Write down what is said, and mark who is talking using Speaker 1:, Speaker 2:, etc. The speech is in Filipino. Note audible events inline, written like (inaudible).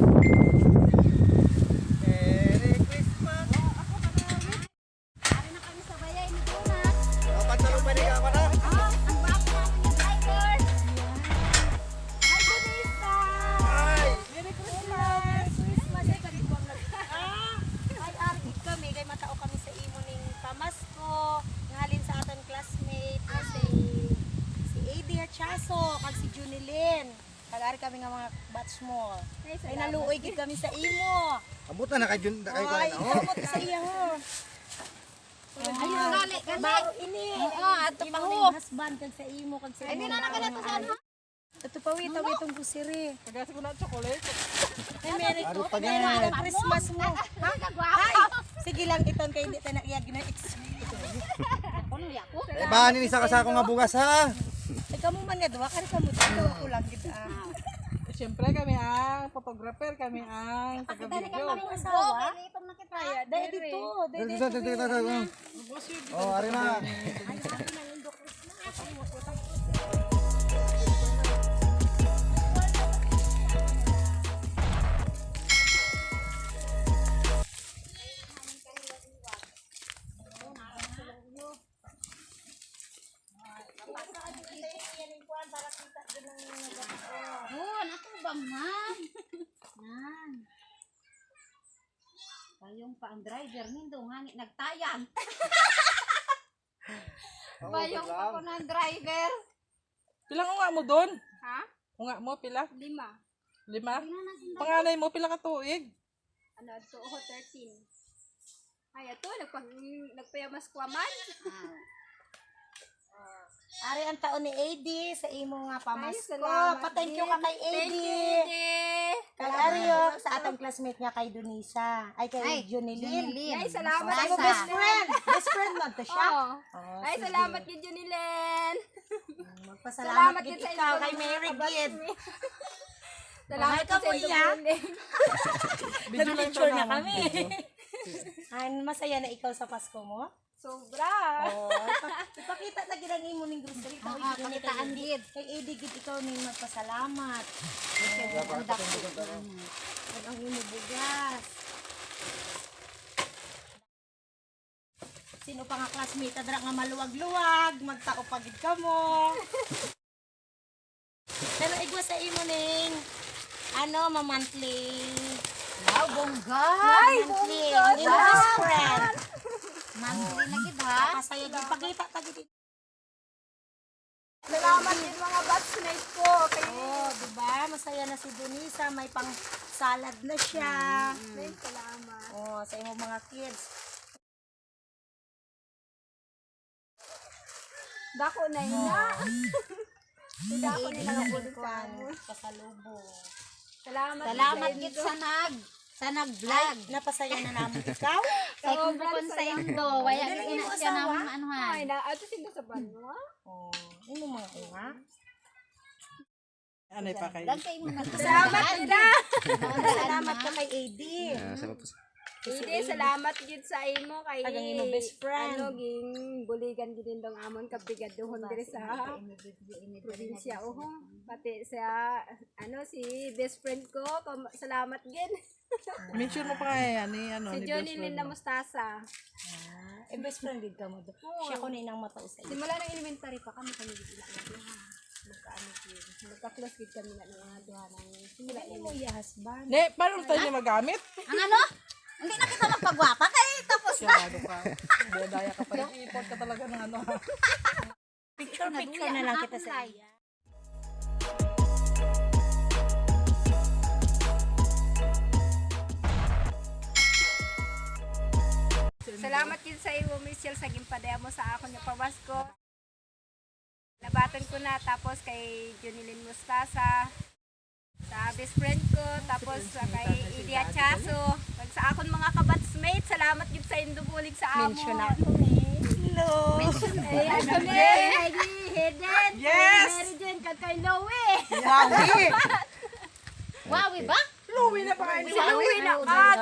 Speaker 1: Merry
Speaker 2: ari kami nga mga batch mo. Ay naluoy gid kami sa imo.
Speaker 1: Abutan na kay Jun, kay
Speaker 2: Ay,
Speaker 1: na. Oh.
Speaker 2: kamot sa iya ho.
Speaker 3: Ayun, gali, gali.
Speaker 2: Bago ini.
Speaker 3: Oo, ato pa
Speaker 2: Imo
Speaker 3: ho.
Speaker 2: husband kag sa imo kag sa
Speaker 3: Ay, di na nakalato sa ano?
Speaker 2: Ito pa wita witong kusiri.
Speaker 4: Kagasa ko na chocolate.
Speaker 2: Ay, Merry. Christmas mo. Ha? Ay, sige lang iton kay hindi tayo naiyag na
Speaker 3: ko?
Speaker 1: Eh, bahanin isa ka sa akong nga bugas ha.
Speaker 2: Ikaw mo man nga duwa kani kamo dito ako lang gid ah.
Speaker 4: Siyempre kami ang photographer, kami ang taga-video.
Speaker 2: Ang asawa.
Speaker 3: Itong nakita.
Speaker 2: Kaya dai dito, dai
Speaker 1: Dito,
Speaker 2: dito.
Speaker 1: dito, dito, dito. Oh, ari na.
Speaker 3: Yun, ato ba man? Yan. Payong pa ang driver nindo ngangi nagtayang. (laughs) Payong pa ko ng driver.
Speaker 4: Pilang unga mo doon?
Speaker 3: Ha?
Speaker 4: Unga mo, pila?
Speaker 3: Lima.
Speaker 4: Lima? Panganay mo, pila ka tuig?
Speaker 5: ano ho 13 ay ato nagpang nagpayamas kwaman
Speaker 2: Ari ang taon ni AD sa imo nga pamasko. Pa-thank you ka kay AD.
Speaker 5: thank you Dede.
Speaker 2: Kay Ario sa atong classmate nga kay Dunisa. Ay kay
Speaker 3: Ay,
Speaker 2: Junilyn.
Speaker 3: Junilyn.
Speaker 5: ay salamat
Speaker 2: Sa imo best friend. Best friend man to siya.
Speaker 5: oh.
Speaker 2: Oh,
Speaker 5: ay
Speaker 2: sige.
Speaker 5: salamat gid Junilen
Speaker 2: Magpasalamat
Speaker 5: Salamat
Speaker 2: gid ikaw kay Mary Gid. (laughs)
Speaker 5: salamat
Speaker 2: ka
Speaker 5: gid
Speaker 2: mo
Speaker 5: sa inyo,
Speaker 2: iyak?
Speaker 5: Junilen. (laughs)
Speaker 2: Nag-picture na kami. (laughs) Ay, masaya na ikaw sa Pasko mo?
Speaker 5: sobra
Speaker 2: Oh, ipa- ipakita na gid ang imo ning Tawag gid ni
Speaker 3: pakitaan
Speaker 2: kay
Speaker 3: gid.
Speaker 2: Kay AD gid ikaw ning magpasalamat. Ang dako. Ug ang imo bugas. Sino pa nga classmate dra nga maluwag-luwag, magtao pa gid kamo. (laughs) Pero igwa sa imo ning ano, mamantli.
Speaker 3: Wow, bongga.
Speaker 2: Mamantli. Imo best friend.
Speaker 3: Monthly na gid ha.
Speaker 2: Kasaya gid pakita ta gid.
Speaker 5: salamat gid mga batchmate ko kay
Speaker 2: Oh, di ba? Masaya na si Donisa, may pang salad na siya.
Speaker 5: Ay, salamat
Speaker 2: Oh, sa imong mga kids.
Speaker 5: dako na ina (laughs) dako na lang
Speaker 2: Kan, pasalubong.
Speaker 5: salamat
Speaker 3: Salamat
Speaker 5: gid
Speaker 3: sa nag sa nag-vlog.
Speaker 2: Napasaya na namin ikaw.
Speaker 3: Kay kung bukon sa indo, waya
Speaker 2: imo
Speaker 3: ina siya
Speaker 2: asawa?
Speaker 3: nang anuhan.
Speaker 5: ay na ato sila sa banwa
Speaker 2: Oh, imo mga uwa.
Speaker 4: Ano pa kayo?
Speaker 3: Dag kay mo (laughs)
Speaker 5: salamat ah.
Speaker 2: Salamat ka kay AD.
Speaker 5: Ide, salamat gid sa imo kay
Speaker 2: Tagang imo best friend.
Speaker 5: Ano ging buligan gid indong amon kabrigaduhon diri sa probinsya oho. Pati sa ano si best friend ko, salamat gid.
Speaker 4: Mention mo pa kaya ni ano,
Speaker 5: Si
Speaker 4: ni
Speaker 5: Johnny
Speaker 4: best friend
Speaker 5: Linda. Mustasa.
Speaker 2: Ah, eh, best friend gid ka mo. do. Siya ko ninang matao sa iyo.
Speaker 5: Simula ng elementary pa kami kami gid ila. Magkaano gid. Magka-close gid kami na nga duha ng
Speaker 2: Hindi mo iya husband.
Speaker 4: Ne, paano tayo niya magamit?
Speaker 3: Ang ano? Hindi na kita magpagwapa kay tapos na.
Speaker 4: Siyado ka. Bodaya ka pa. Ipot ka talaga ng ano. (laughs)
Speaker 2: Picture picture na lang kita sa iya.
Speaker 5: Salamat gid sa imo Michelle sa gimpadaya mo sa akon nga pawasko. Nabatan ko na tapos kay Junilyn Mustasa sa best friend ko tapos sa kay Idia Chaso kag sa akon mga kabatsmate salamat gid sa indubulig sa amo
Speaker 2: Mention ako. Hello.
Speaker 5: ay ano ni Heidi Heden
Speaker 4: Yes!
Speaker 5: Mary Jane kag kay Lowe
Speaker 2: Wawi.
Speaker 3: Wawi ba?
Speaker 4: Louie na pa kayo.
Speaker 5: si Lowe na kag